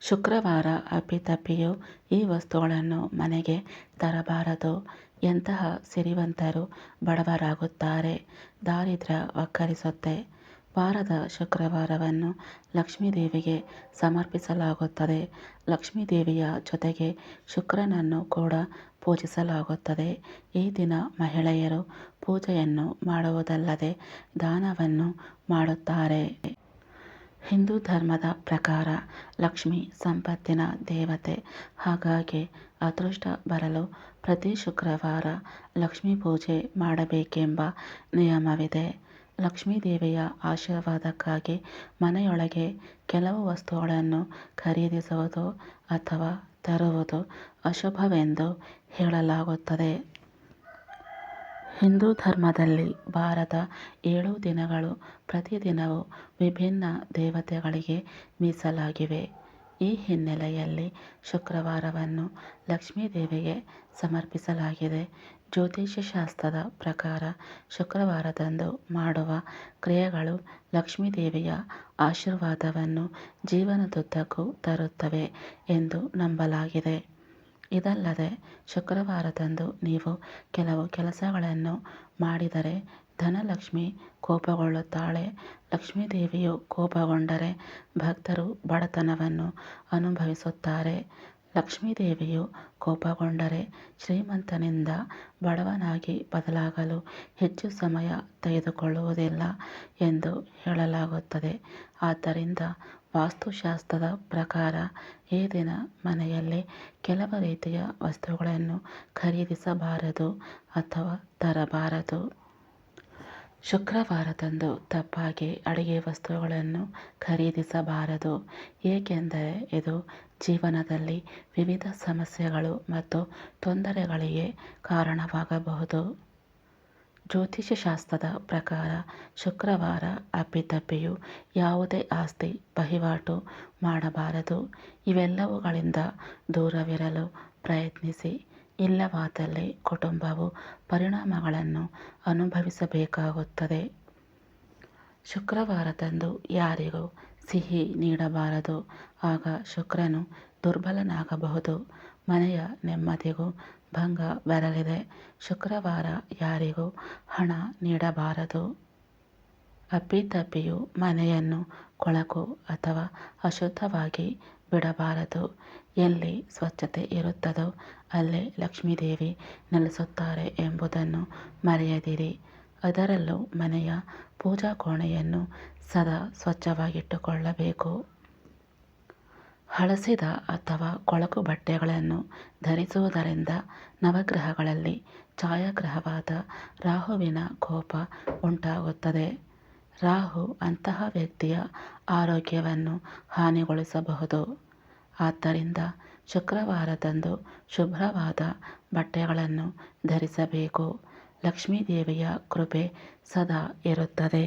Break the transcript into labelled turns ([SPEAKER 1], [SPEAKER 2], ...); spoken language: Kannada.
[SPEAKER 1] ಶುಕ್ರವಾರ ಅಪ್ಪಿತಪ್ಪಿಯೂ ಈ ವಸ್ತುಗಳನ್ನು ಮನೆಗೆ ತರಬಾರದು. ಎಂತಹ ಸಿರಿವಂತರು ಬಡವರಾಗುತ್ತಾರೆ. ದಾರಿದ್ರ್ಯ ವಕ್ಕರಿಸುತ್ತೆ. ವಾರದ ಶುಕ್ರವಾರವನ್ನು ಲಕ್ಷ್ಮೀದೇವಿಗೆ ಸಮರ್ಪಿಸಲಾಗುತ್ತದೆ. ಲಕ್ಷ್ಮೀದೇವಿಯ ಜೊತೆಗೆ ಶುಕ್ರನನ್ನು ಕೂಡ ಪೂಜಿಸಲಾಗುತ್ತದೆ. ಈ ದಿನ ಮಹಿಳೆಯರು ಪೂಜೆಯನ್ನು ಮಾಡುವುದಲ್ಲದೆ ದಾನವನ್ನು ಮಾಡುತ್ತಾರೆ. ಹಿಂದೂ ಧರ್ಮದ ಪ್ರಕಾರ ಲಕ್ಷ್ಮಿ ಸಂಪತ್ತಿನ ದೇವತೆ. ಹಾಗಾಗಿ ಅದೃಷ್ಟ ಬರಲು ಪ್ರತಿ ಶುಕ್ರವಾರ ಲಕ್ಷ್ಮೀ ಪೂಜೆ ಮಾಡಬೇಕೆಂಬ ನಿಯಮವಿದೆ. ಲಕ್ಷ್ಮೀ ದೇವಿಯ ಆಶೀರ್ವಾದಕ್ಕಾಗಿ ಮನೆಯೊಳಗೆ ಕೆಲವು ವಸ್ತುಗಳನ್ನು ಖರೀದಿಸುವುದು ಅಥವಾ ತರುವುದು ಅಶುಭವೆಂದು ಹೇಳಲಾಗುತ್ತದೆ. ಹಿಂದೂ ಧರ್ಮದಲ್ಲಿ ವಾರದ ಏಳು ದಿನಗಳು ಪ್ರತಿದಿನವೂ ವಿಭಿನ್ನ ದೇವತೆಗಳಿಗೆ ಮೀಸಲಾಗಿವೆ. ಈ ಹಿನ್ನೆಲೆಯಲ್ಲಿ ಶುಕ್ರವಾರವನ್ನು ಲಕ್ಷ್ಮೀದೇವಿಗೆ ಸಮರ್ಪಿಸಲಾಗಿದೆ. ಜ್ಯೋತಿಷ್ಯ ಶಾಸ್ತ್ರದ ಪ್ರಕಾರ ಶುಕ್ರವಾರದಂದು ಮಾಡುವ ಕ್ರಿಯೆಗಳು ಲಕ್ಷ್ಮೀದೇವಿಯ ಆಶೀರ್ವಾದವನ್ನು ಜೀವನದುದ್ದಕ್ಕೂ ತರುತ್ತವೆ ಎಂದು ನಂಬಲಾಗಿದೆ. ಇದಲ್ಲದೆ ಶುಕ್ರವಾರದಂದು ನೀವು ಕೆಲವು ಕೆಲಸಗಳನ್ನು ಮಾಡಿದರೆ ಧನಲಕ್ಷ್ಮಿ ಕೋಪಗೊಳ್ಳುತ್ತಾಳೆ. ಲಕ್ಷ್ಮೀದೇವಿಯು ಕೋಪಗೊಂಡರೆ ಭಕ್ತರು ಬಡತನವನ್ನು ಅನುಭವಿಸುತ್ತಾರೆ. ಲಕ್ಷ್ಮೀದೇವಿಯು ಕೋಪಗೊಂಡರೆ ಶ್ರೀಮಂತನಿಂದ ಬಡವನಾಗಿ ಬದಲಾಗಲು ಹೆಚ್ಚು ಸಮಯ ತೆಗೆದುಕೊಳ್ಳುವುದಿಲ್ಲ ಎಂದು ಹೇಳಲಾಗುತ್ತದೆ. ಆದ್ದರಿಂದ ವಾಸ್ತುಶಾಸ್ತ್ರದ ಪ್ರಕಾರ ಈ ದಿನ ಮನೆಯಲ್ಲಿ ಕೆಲವು ರೀತಿಯ ವಸ್ತುಗಳನ್ನು ಖರೀದಿಸಬಾರದು ಅಥವಾ ತರಬಾರದು. ಶುಕ್ರವಾರದಂದು ತಪ್ಪಾಗಿ ಅಡುಗೆ ವಸ್ತುಗಳನ್ನು ಖರೀದಿಸಬಾರದು, ಏಕೆಂದರೆ ಇದು ಜೀವನದಲ್ಲಿ ವಿವಿಧ ಸಮಸ್ಯೆಗಳು ಮತ್ತು ತೊಂದರೆಗಳಿಗೆ ಕಾರಣವಾಗಬಹುದು. ಜ್ಯೋತಿಷ್ಯಶಾಸ್ತ್ರದ ಪ್ರಕಾರ ಶುಕ್ರವಾರ ಅಪ್ಪಿತಪ್ಪಿಯೂ ಯಾವುದೇ ಆಸ್ತಿ, ವಹಿವಾಟು ಮಾಡಬಾರದು. ಇವೆಲ್ಲವುಗಳಿಂದ ದೂರವಿರಲು ಪ್ರಯತ್ನಿಸಿ. ಇಲ್ಲವಾದಲ್ಲಿ ಕುಟುಂಬವು ಪರಿಣಾಮಗಳನ್ನು ಅನುಭವಿಸಬೇಕಾಗುತ್ತದೆ. ಶುಕ್ರವಾರದಂದು ಯಾರಿಗೂ ಸಿಹಿ ನೀಡಬಾರದು. ಆಗ ಶುಕ್ರನು ದುರ್ಬಲನಾಗಬಹುದು. ಮನೆಯ ನೆಮ್ಮದಿಗೂ ಭಂಗ ಬರಲಿದೆ. ಶುಕ್ರವಾರ ಯಾರಿಗೂ ಹಣ ನೀಡಬಾರದು. ಅಪ್ಪಿತಪ್ಪಿಯೂ ಮನೆಯನ್ನು ಕೊಳಕು ಅಥವಾ ಅಶುದ್ಧವಾಗಿ ಬಿಡಬಾರದು. ಎಲ್ಲಿ ಸ್ವಚ್ಛತೆ ಇರುತ್ತದೋ ಅಲ್ಲಿ ಲಕ್ಷ್ಮೀದೇವಿ ನೆಲೆಸುತ್ತಾರೆ ಎಂಬುದನ್ನು ಮರೆಯದಿರಿ. ಅದರಲ್ಲೂ ಮನೆಯ ಪೂಜಾ ಕೋಣೆಯನ್ನು ಸದಾ ಸ್ವಚ್ಛವಾಗಿಟ್ಟುಕೊಳ್ಳಬೇಕು. ಹಳಸಿದ ಅಥವಾ ಕೊಳಕು ಬಟ್ಟೆಗಳನ್ನು ಧರಿಸುವುದರಿಂದ ನವಗ್ರಹಗಳಲ್ಲಿ ಛಾಯಾಗ್ರಹವಾದ ರಾಹುವಿನ ಕೋಪ ಉಂಟಾಗುತ್ತದೆ. ರಾಹು ಅಂತಹ ವ್ಯಕ್ತಿಯ ಆರೋಗ್ಯವನ್ನು ಹಾನಿಗೊಳಿಸಬಹುದು. ಆದ್ದರಿಂದ ಶುಕ್ರವಾರದಂದು ಶುಭ್ರವಾದ ಬಟ್ಟೆಗಳನ್ನು ಧರಿಸಬೇಕು. ಲಕ್ಷ್ಮೀದೇವಿಯ ಕೃಪೆ ಸದಾ ಇರುತ್ತದೆ.